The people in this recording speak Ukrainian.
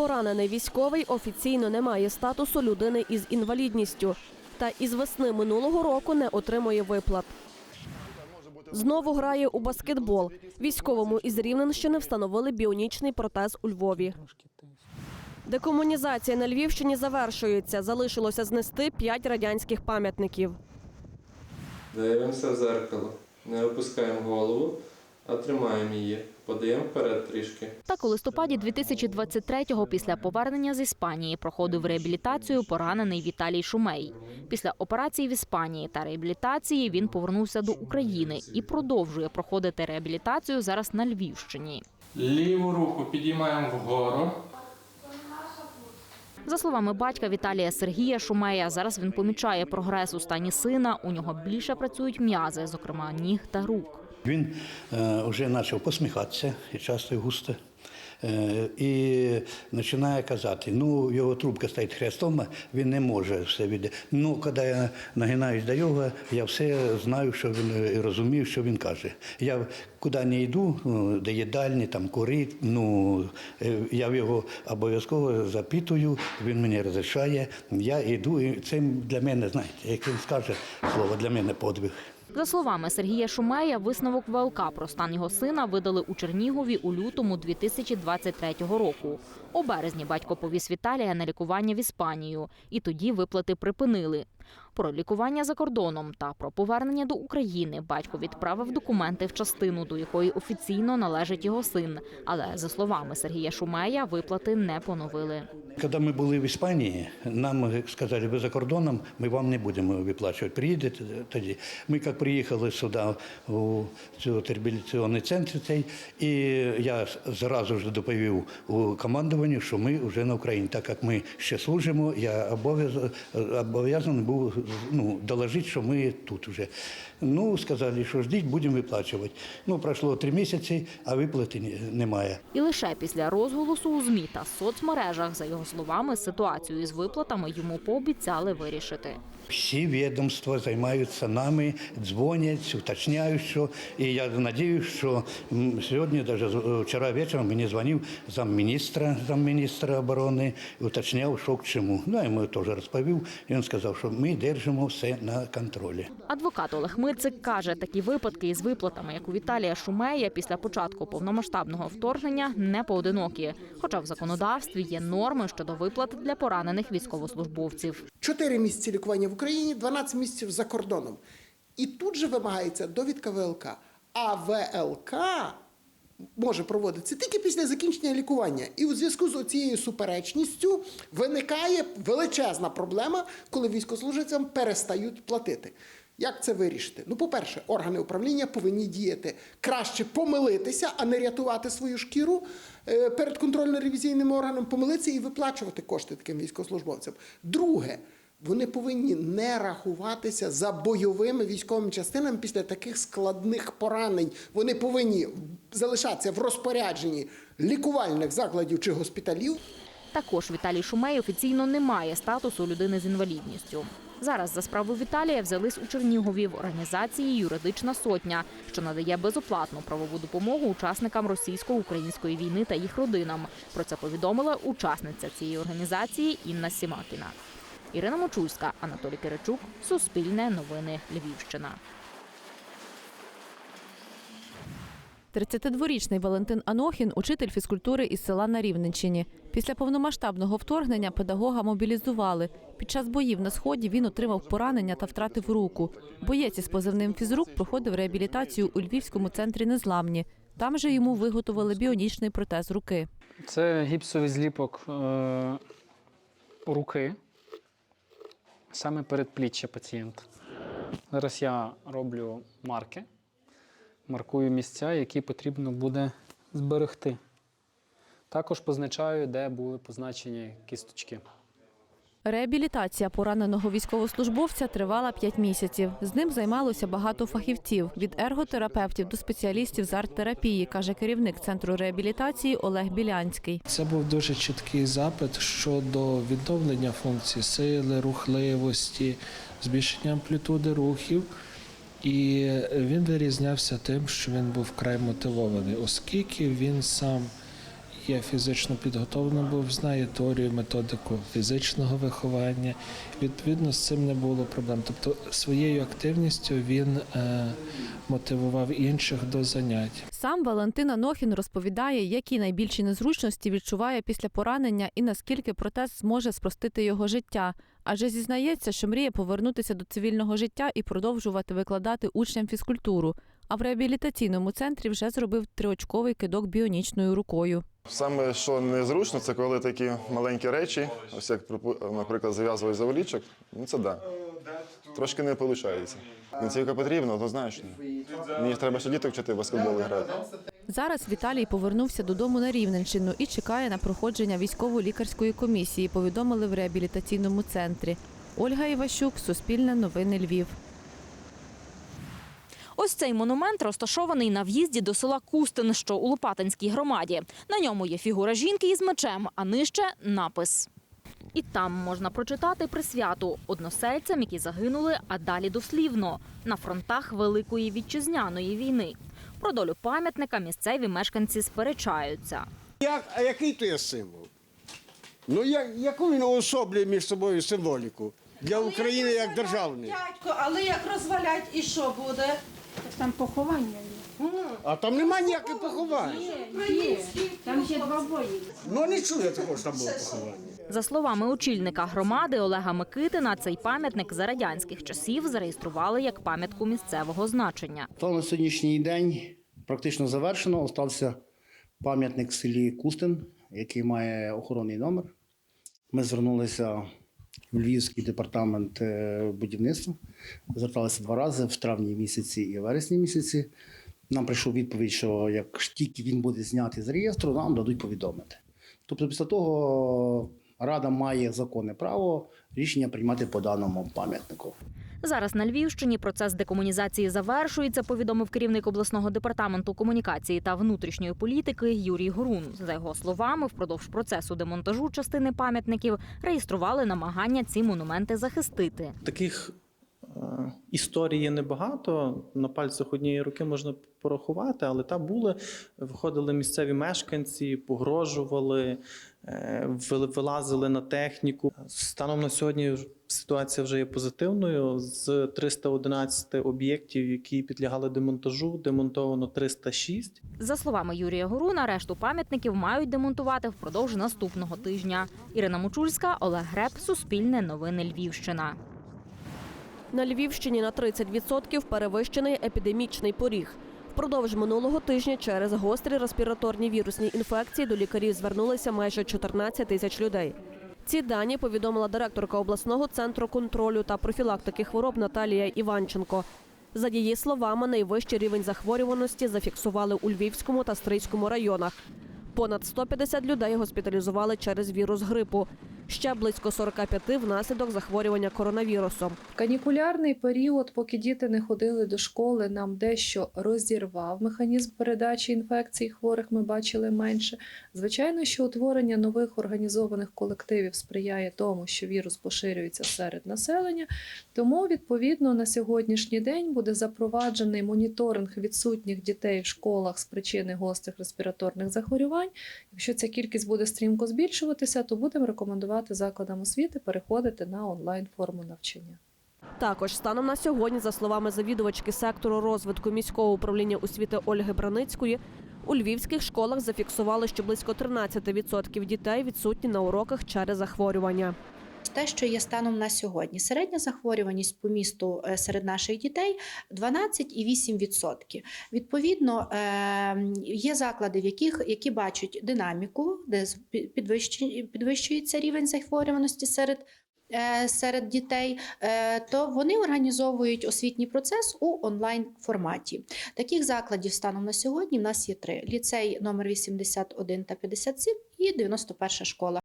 Поранений військовий офіційно не має статусу людини із інвалідністю та із весни минулого року не отримує виплат. Знову грає у баскетбол. Військовому із Рівненщини встановили біонічний протез у Львові. Декомунізація на Львівщині завершується. Залишилося знести п'ять радянських пам'ятників. Дивимося в зеркало, не опускаємо голову, а тримаємо її. Подаємо вперед трішки. Так у листопаді 2023-го після повернення з Іспанії проходив реабілітацію поранений Віталій Шумей. Після операції в Іспанії та реабілітації він повернувся до України і продовжує проходити реабілітацію зараз на Львівщині. Ліву руку підіймаємо вгору. За словами батька Віталія Сергія Шумея, зараз він помічає прогрес у стані сина. У нього більше працюють м'язи, зокрема ніг та рук. Він е, вже почав посміхатися і часто густо. Е, і починає казати, ну його трубка стоїть хрестом, він не може все від. Ну, коли я нагинаюсь до його, я все знаю, що він і розумію, що він каже. Я куди не йду, ну, до їдальні, там курить, ну е, я його обов'язково запитую, він мені розрішає, я йду, і це для мене, знаєте, як він скаже слово, для мене подвиг. За словами Сергія Шумея, висновок ВЛК про стан його сина видали у Чернігові у лютому 2023 року. У березні батько повіз Віталія на лікування в Іспанію, і тоді виплати припинили. Про лікування за кордоном та про повернення до України батько відправив документи в частину, до якої офіційно належить його син. Але за словами Сергія Шумея, виплати не поновили. Коли ми були в Іспанії, нам сказали, ви за кордоном, ми вам не будемо виплачувати. Приїдете тоді. Ми як приїхали сюди, у цей реабілітаційний центр цей, і я зразу ж доповів у командуванню, що ми вже на Україні. Так як ми ще служимо, я обов'яз- обов'язаний був ну, доложити, що ми тут вже. Ну, сказали, що ждіть, будемо виплачувати. Ну, пройшло три місяці, а виплати немає. І лише після розголосу у ЗМІ та соцмережах, за його словами, ситуацію із виплатами йому пообіцяли вирішити. Всі відомства займаються нами, дзвонять, уточняють, що і я сподіваюся, що сьогодні, навіть вчора вечором, мені дзвонив замміністра, замміністра оборони, уточняв, що к чому. Ну, я йому теж розповів, і він сказав, що ми держимо все на контролі. Адвокат Олег Мицик каже, такі випадки із виплатами, як у Віталія Шумея, після початку повномасштабного вторгнення не поодинокі. Хоча в законодавстві є норми щодо виплат для поранених військовослужбовців. 4 місяці лікування в Україні, 12 місяців за кордоном. І тут же вимагається довідка ВЛК. А ВЛК може проводитися тільки після закінчення лікування. І у зв'язку з цією суперечністю виникає величезна проблема, коли військовослужбовцям перестають платити. Як це вирішити? Ну, по-перше, органи управління повинні діяти краще помилитися, а не рятувати свою шкіру е, перед контрольно-ревізійним органом, помилитися і виплачувати кошти таким військовослужбовцям. Друге, вони повинні не рахуватися за бойовими військовими частинами після таких складних поранень. Вони повинні залишатися в розпорядженні лікувальних закладів чи госпіталів. Також Віталій Шумей офіційно не має статусу людини з інвалідністю. Зараз за справу Віталія взялись у Чернігові в організації Юридична сотня, що надає безоплатну правову допомогу учасникам російсько-української війни та їх родинам. Про це повідомила учасниця цієї організації Інна Сімакіна. Ірина Мочульська, Анатолій Киричук, Суспільне новини Львівщина. 32-річний Валентин Анохін учитель фізкультури із села на Рівненщині. Після повномасштабного вторгнення педагога мобілізували. Під час боїв на сході він отримав поранення та втратив руку. Боєць із позивним фізрук проходив реабілітацію у Львівському центрі Незламні. Там же йому виготовили біонічний протез руки. Це гіпсовий зліпок е, руки, саме передпліччя пацієнта. Зараз я роблю марки, маркую місця, які потрібно буде зберегти. Також позначаю, де були позначені кісточки. Реабілітація пораненого військовослужбовця тривала 5 місяців. З ним займалося багато фахівців від ерготерапевтів до спеціалістів з арт-терапії, каже керівник центру реабілітації Олег Білянський. Це був дуже чіткий запит щодо відновлення функцій сили, рухливості, збільшення амплітуди рухів. І він вирізнявся тим, що він був вкрай мотивований, оскільки він сам є фізично підготовлений, був знає теорію, методику фізичного виховання. Відповідно, з цим не було проблем. Тобто своєю активністю він е, мотивував інших до занять. Сам Валентин Анохін розповідає, які найбільші незручності відчуває після поранення і наскільки протез зможе спростити його життя. Адже зізнається, що мріє повернутися до цивільного життя і продовжувати викладати учням фізкультуру. А в реабілітаційному центрі вже зробив триочковий кидок біонічною рукою. Саме що незручно, це коли такі маленькі речі, ось як, наприклад, зав'язують заволічок, ну це да. Трошки не виходить. Кінцівка потрібна, однозначно. Мені треба ще діток вчити баскетбол грати. Зараз Віталій повернувся додому на Рівненщину і чекає на проходження військово-лікарської комісії. Повідомили в реабілітаційному центрі. Ольга Іващук, Суспільне новини Львів. Ось цей монумент розташований на в'їзді до села Кустин, що у Лопатинській громаді. На ньому є фігура жінки із мечем, а нижче напис. І там можна прочитати присвяту односельцям, які загинули, а далі дослівно на фронтах Великої вітчизняної війни. Про долю пам'ятника місцеві мешканці сперечаються. Як, а який то є символ? Ну, я, яку він уособлює між собою символіку для України як державний? Дядько, але як розвалять і що буде? Там поховання є. А там нема ніяких поховань. Там ще два бої. Ну не чую я такого, що там було поховання. За словами очільника громади Олега Микитина, цей пам'ятник за радянських часів зареєстрували як пам'ятку місцевого значення. То на сьогоднішній день практично завершено. Остався пам'ятник в селі Кустин, який має охоронний номер. Ми звернулися Львівський департамент е, будівництва. Зверталися два рази в травні місяці і вересні місяці. Нам прийшов відповідь, що як тільки він буде знятий з реєстру, нам дадуть повідомити. Тобто, після того Рада має законне право рішення приймати по даному пам'ятнику. Зараз на Львівщині процес декомунізації завершується, повідомив керівник обласного департаменту комунікації та внутрішньої політики Юрій Горун. За його словами, впродовж процесу демонтажу частини пам'ятників реєстрували намагання ці монументи захистити. Таких е, історій небагато. На пальцях однієї руки можна порахувати, але там були, виходили місцеві мешканці, погрожували, вилазили на техніку. Станом на сьогодні ситуація вже є позитивною. З 311 об'єктів, які підлягали демонтажу, демонтовано 306. За словами Юрія Горуна, решту пам'ятників мають демонтувати впродовж наступного тижня. Ірина Мочульська, Олег Греб, Суспільне новини Львівщина. На Львівщині на 30% перевищений епідемічний поріг. Впродовж минулого тижня через гострі респіраторні вірусні інфекції до лікарів звернулися майже 14 тисяч людей. Ці дані повідомила директорка обласного центру контролю та профілактики хвороб Наталія Іванченко. За її словами, найвищий рівень захворюваності зафіксували у Львівському та Стрийському районах. Понад 150 людей госпіталізували через вірус грипу. Ще близько 45 внаслідок захворювання коронавірусом. Канікулярний період, поки діти не ходили до школи, нам дещо розірвав механізм передачі інфекцій хворих. Ми бачили менше. Звичайно, що утворення нових організованих колективів сприяє тому, що вірус поширюється серед населення. Тому, відповідно, на сьогоднішній день буде запроваджений моніторинг відсутніх дітей в школах з причини гострих респіраторних захворювань. Якщо ця кількість буде стрімко збільшуватися, то будемо рекомендувати закладам освіти переходити на онлайн форму навчання. Також станом на сьогодні, за словами завідувачки сектору розвитку міського управління освіти Ольги Браницької, у львівських школах зафіксували, що близько 13% дітей відсутні на уроках через захворювання. Те, що є станом на сьогодні, середня захворюваність по місту е, серед наших дітей 12,8%. Відповідно, е, є заклади, в яких які бачать динаміку, де підвищується рівень захворюваності серед. е, Серед дітей, е, то вони організовують освітній процес у онлайн форматі. Таких закладів станом на сьогодні в нас є три: ліцей номер 81 та 57 і 91 школа.